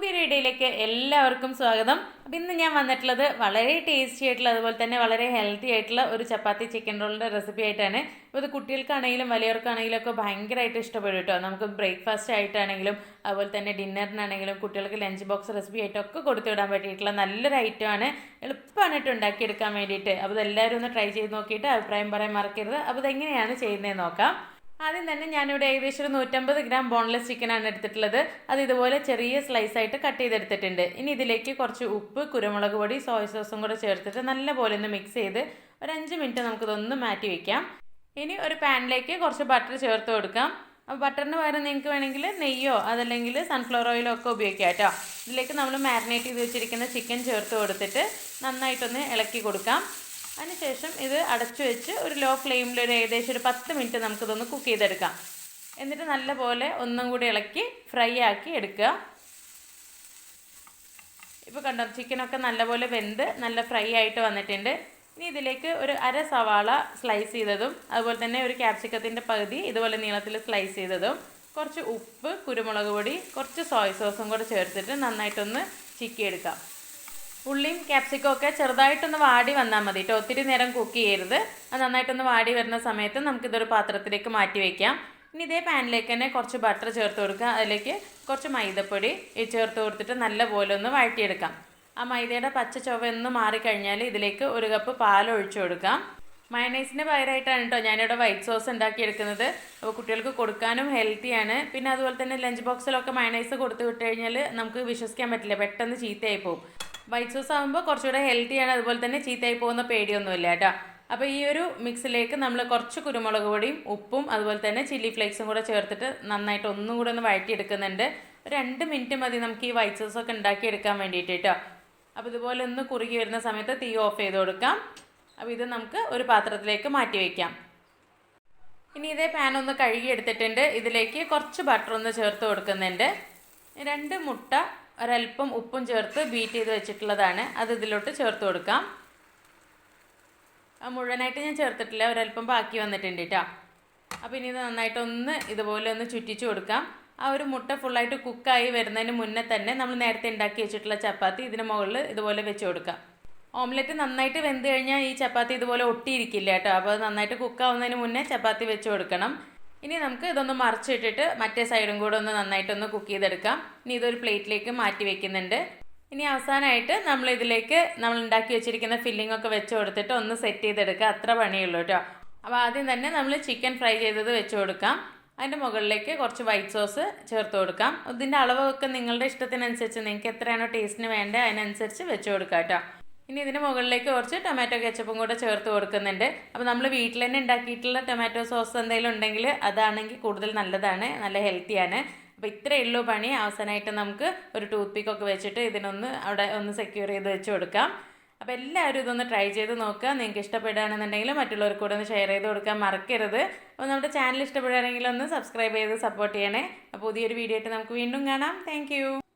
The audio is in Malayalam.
പുതിയൊരു വീഡിയോയിലേക്ക് എല്ലാവർക്കും സ്വാഗതം. അപ്പം ഇന്ന് ഞാൻ വന്നിട്ടുള്ളത് വളരെ ടേസ്റ്റി ആയിട്ടുള്ള അതുപോലെ തന്നെ വളരെ ഹെൽത്തി ആയിട്ടുള്ള ഒരു ചപ്പാത്തി ചിക്കൻ റോളിന്റെ റെസിപ്പി ആയിട്ടാണ്. അപ്പോൾ ഇത് കുട്ടികൾക്കാണെങ്കിലും വലിയവർക്കാണെങ്കിലും ഒക്കെ ഭയങ്കരമായിട്ട് ഇഷ്ടപ്പെടും കേട്ടോ. നമുക്ക് ബ്രേക്ക്ഫാസ്റ്റ് ആയിട്ടാണെങ്കിലും അതുപോലെ തന്നെ ഡിന്നറിനാണെങ്കിലും കുട്ടികൾക്ക് ലഞ്ച് ബോക്സ് റെസിപ്പി ആയിട്ടൊക്കെ കൊടുത്തു വിടാൻ പറ്റിയിട്ടുള്ള നല്ലൊരു ഐറ്റമാണ് എളുപ്പമാണ് കേട്ടോ ഉണ്ടാക്കിയെടുക്കാൻ വേണ്ടിയിട്ട്. അപ്പോൾ ഇതെല്ലാവരും ഒന്ന് ട്രൈ ചെയ്ത് നോക്കിയിട്ട് അഭിപ്രായം പറയാൻ മറക്കരുത്. അപ്പോൾ ഇതെങ്ങനെയാണ് ചെയ്യുന്നതെന്ന് നോക്കാം. ആദ്യം തന്നെ ഞാനിവിടെ ഏകദേശം ഒരു നൂറ്റമ്പത് ഗ്രാം ബോൺലെസ് ചിക്കനാണ് എടുത്തിട്ടുള്ളത്. അത് ഇതുപോലെ ചെറിയ സ്ലൈസ് ആയിട്ട് കട്ട് ചെയ്തെടുത്തിട്ടുണ്ട്. ഇനി ഇതിലേക്ക് കുറച്ച് ഉപ്പ് കുരുമുളക് പൊടി സോയ സോസും കൂടെ ചേർത്തിട്ട് നല്ലപോലെ ഒന്ന് മിക്സ് ചെയ്ത് ഒരു അഞ്ച് മിനിറ്റ് നമുക്കിതൊന്ന് മാറ്റി വെക്കാം. ഇനി ഒരു പാനിലേക്ക് കുറച്ച് ബട്ടർ ചേർത്ത് കൊടുക്കാം. അപ്പോൾ ബട്ടറിന് പകരം നിങ്ങൾക്ക് വേണമെങ്കിൽ നെയ്യോ അതല്ലെങ്കിൽ സൺഫ്ലവർ ഓയിലോ ഒക്കെ ഉപയോഗിക്കാം കേട്ടോ. ഇതിലേക്ക് നമ്മൾ മാരിനേറ്റ് ചെയ്ത് വെച്ചിരിക്കുന്ന ചിക്കൻ ചേർത്ത് കൊടുത്തിട്ട് നന്നായിട്ടൊന്ന് ഇളക്കി കൊടുക്കാം. അതിനുശേഷം ഇത് അടച്ചു വെച്ച് ഒരു ലോ ഫ്ലെയിമിൽ ഒരു ഏകദേശം ഒരു പത്ത് മിനിറ്റ് നമുക്കിതൊന്ന് കുക്ക് ചെയ്തെടുക്കാം. എന്നിട്ട് നല്ലപോലെ ഒന്നും കൂടി ഇളക്കി ഫ്രൈ ആക്കി എടുക്കുക. ഇപ്പോൾ കണ്ടോ ചിക്കനൊക്കെ നല്ലപോലെ വെന്ത് നല്ല ഫ്രൈ ആയിട്ട് വന്നിട്ടുണ്ട്. ഇനി ഇതിലേക്ക് ഒരു അര സവാള സ്ലൈസ് ചെയ്തതും അതുപോലെ തന്നെ ഒരു ക്യാപ്സിക്കത്തിന്റെ പകുതി ഇതുപോലെ നീളത്തിൽ സ്ലൈസ് ചെയ്തതും കുറച്ച് ഉപ്പ് കുരുമുളക് പൊടി കുറച്ച് സോയ സോസും കൂടെ ചേർത്തിട്ട് നന്നായിട്ടൊന്ന് ചിക്കിയെടുക്കാം. ഉള്ളിയും ക്യാപ്സിക്കും ഒക്കെ ചെറുതായിട്ടൊന്ന് വാടി വന്നാൽ മതി. കേട്ടോ ഒത്തിരി നേരം കുക്ക് ചെയ്യരുത്. അത് നന്നായിട്ടൊന്ന് വാടി വരുന്ന സമയത്ത് നമുക്കിതൊരു പാത്രത്തിലേക്ക് മാറ്റി വയ്ക്കാം ഇനി ഇതേ പാനിലേക്ക് തന്നെ കുറച്ച് ബട്ടർ ചേർത്ത് കൊടുക്കുക. അതിലേക്ക് കുറച്ച് മൈദപ്പൊടി ചേർത്ത് കൊടുത്തിട്ട് നല്ലപോലെ ഒന്ന് വഴറ്റിയെടുക്കാം. ആ മൈദയുടെ പച്ച ചുവ ഒന്ന് മാറിക്കഴിഞ്ഞാൽ ഇതിലേക്ക് ഒരു കപ്പ് പാൽ ഒഴിച്ചു കൊടുക്കാം. മയണൈസിന്റെ പകരമായിട്ടാണ് കേട്ടോ ഞാനിവിടെ വൈറ്റ് സോസ് ഉണ്ടാക്കിയെടുക്കുന്നത്. അപ്പോൾ കുട്ടികൾക്ക് കൊടുക്കാനും ഹെൽത്തിയാണ് പിന്നെ അതുപോലെ തന്നെ ലഞ്ച് ബോക്സിലൊക്കെ മയണൈസ് കൊടുത്തു വിട്ട് കഴിഞ്ഞാൽ നമുക്ക് വിശ്വസിക്കാൻ പറ്റില്ല. പെട്ടെന്ന് ചീത്തയായി പോകും വൈറ്റ് സോസ് ആകുമ്പോൾ കുറച്ചുകൂടെ ഹെൽത്തിയാണ് അതുപോലെ തന്നെ ചീത്തയായി പോകുന്ന പേടിയൊന്നുമില്ല കേട്ടോ. അപ്പോൾ ഈ ഒരു മിക്സിലേക്ക് നമ്മൾ കുറച്ച് കുരുമുളക് പൊടിയും ഉപ്പും അതുപോലെ തന്നെ ചില്ലി ഫ്ലേക്സും കൂടെ ചേർത്തിട്ട് നന്നായിട്ട് ഒന്നും കൂടെ ഒന്ന് വഴറ്റിയെടുക്കുന്നുണ്ട്. രണ്ട് മിനിറ്റ് മതി നമുക്ക് ഈ വൈറ്റ് സോസ് ഒക്കെ ഉണ്ടാക്കിയെടുക്കാൻ വേണ്ടിയിട്ട് കേട്ടോ. അപ്പോൾ ഇതുപോലെ ഒന്ന് കുറുകി വരുന്ന സമയത്ത് തീ ഓഫ് ചെയ്ത് കൊടുക്കാം. അപ്പോൾ ഇത് നമുക്ക് ഒരു പാത്രത്തിലേക്ക് മാറ്റി വയ്ക്കാം ഇനി ഇതേ പാൻ ഒന്ന് കഴുകി എടുത്തിട്ടുണ്ട് ഇതിലേക്ക് കുറച്ച് ബട്ടർ ഒന്ന് ചേർത്ത് കൊടുക്കുന്നുണ്ട്. രണ്ട് മുട്ട ഒരല്പം ഉപ്പും ചേർത്ത് ബീറ്റ് ചെയ്ത് വെച്ചിട്ടുള്ളതാണ്. അത് ഇതിലോട്ട് ചേർത്ത് കൊടുക്കാം. മുഴുവനായിട്ട് ഞാൻ ചേർത്തിട്ടില്ല. ഒരല്പം ബാക്കി വന്നിട്ടുണ്ട് കേട്ടോ അപ്പോൾ ഇനി ഇത് നന്നായിട്ടൊന്ന് ഇതുപോലെ ഒന്ന് ചുറ്റിച്ച് കൊടുക്കാം. ആ ഒരു മുട്ട ഫുള്ളായിട്ട് കുക്കായി വരുന്നതിന് മുന്നേ തന്നെ നമ്മൾ നേരത്തെ ഉണ്ടാക്കി വെച്ചിട്ടുള്ള ചപ്പാത്തി ഇതിന് മുകളിൽ ഇതുപോലെ വെച്ച് കൊടുക്കാം. ഓംലെറ്റ് നന്നായിട്ട് വെന്ത് കഴിഞ്ഞാൽ ഈ ചപ്പാത്തി ഇതുപോലെ ഒട്ടിയിരിക്കില്ല കേട്ടോ അപ്പോൾ അത് നന്നായിട്ട് കുക്കാവുന്നതിന് മുന്നേ ചപ്പാത്തി വെച്ച് കൊടുക്കണം. ഇനി നമുക്ക് ഇതൊന്ന് മറിച്ചിട്ടിട്ട് മറ്റേ സൈഡും കൂടെ ഒന്ന് നന്നായിട്ടൊന്ന് കുക്ക് ചെയ്തെടുക്കാം. ഇനി ഇതൊരു പ്ലേറ്റിലേക്ക് മാറ്റി വെക്കുന്നുണ്ട്. ഇനി അവസാനമായിട്ട് നമ്മൾ ഇതിലേക്ക് നമ്മൾ ഉണ്ടാക്കി വെച്ചിരിക്കുന്ന ഫില്ലിംഗ് ഒക്കെ വെച്ച് കൊടുത്തിട്ട് ഒന്ന് സെറ്റ് ചെയ്തെടുക്കുക. അത്ര പണിയുള്ളൂ കേട്ടോ. അപ്പോൾ ആദ്യം തന്നെ നമ്മൾ ചിക്കൻ ഫ്രൈ ചെയ്തത് വെച്ച് കൊടുക്കാം. അതിന്റെ മുകളിലേക്ക് കുറച്ച് വൈറ്റ് സോസ് ചേർത്ത് കൊടുക്കാം. ഇതിന്റെ അളവൊക്കെ നിങ്ങളുടെ ഇഷ്ടത്തിനനുസരിച്ച് നിങ്ങൾക്ക് എത്രയാണോ ടേസ്റ്റിന് വേണ്ടത് അതിനനുസരിച്ച് വെച്ച് കൊടുക്കാം കേട്ടോ. ഇനി ഇതിന് മുകളിലേക്ക് കുറച്ച് ടൊമാറ്റോ കെച്ചപ്പും കൂടെ ചേർത്ത് കൊടുക്കുന്നുണ്ട്. അപ്പോൾ നമ്മൾ വീട്ടിൽ തന്നെ ഉണ്ടാക്കിയിട്ടുള്ള ടൊമാറ്റോ സോസ് എന്തെങ്കിലും ഉണ്ടെങ്കിൽ അതാണെങ്കിൽ കൂടുതൽ നല്ലതാണ് നല്ല ഹെൽത്തിയാണ് അപ്പോൾ ഇത്രയേ ഉള്ളൂ പണി. അവസാനമായിട്ട് നമുക്ക് ഒരു ടൂത്ത് പിക്കൊക്കെ വെച്ചിട്ട് ഇതിനൊന്ന് അവിടെ ഒന്ന് സെക്യൂർ ചെയ്ത് വെച്ച് കൊടുക്കാം. അപ്പോൾ എല്ലാവരും ഇതൊന്ന് ട്രൈ ചെയ്ത് നോക്കുക. നിങ്ങൾക്ക് ഇഷ്ടപ്പെടുകയാണെന്നുണ്ടെങ്കിൽ മറ്റുള്ളവർക്ക് കൂടെ ഒന്ന് ഷെയർ ചെയ്ത് കൊടുക്കാൻ മറക്കരുത്. അപ്പോൾ നമ്മുടെ ചാനൽ ഇഷ്ടപ്പെടുകയാണെങ്കിൽ ഒന്ന് സബ്സ്ക്രൈബ് ചെയ്ത് സപ്പോർട്ട് ചെയ്യണേ. അപ്പോൾ പുതിയൊരു വീഡിയോ ആയിട്ട് നമുക്ക് വീണ്ടും കാണാം. താങ്ക്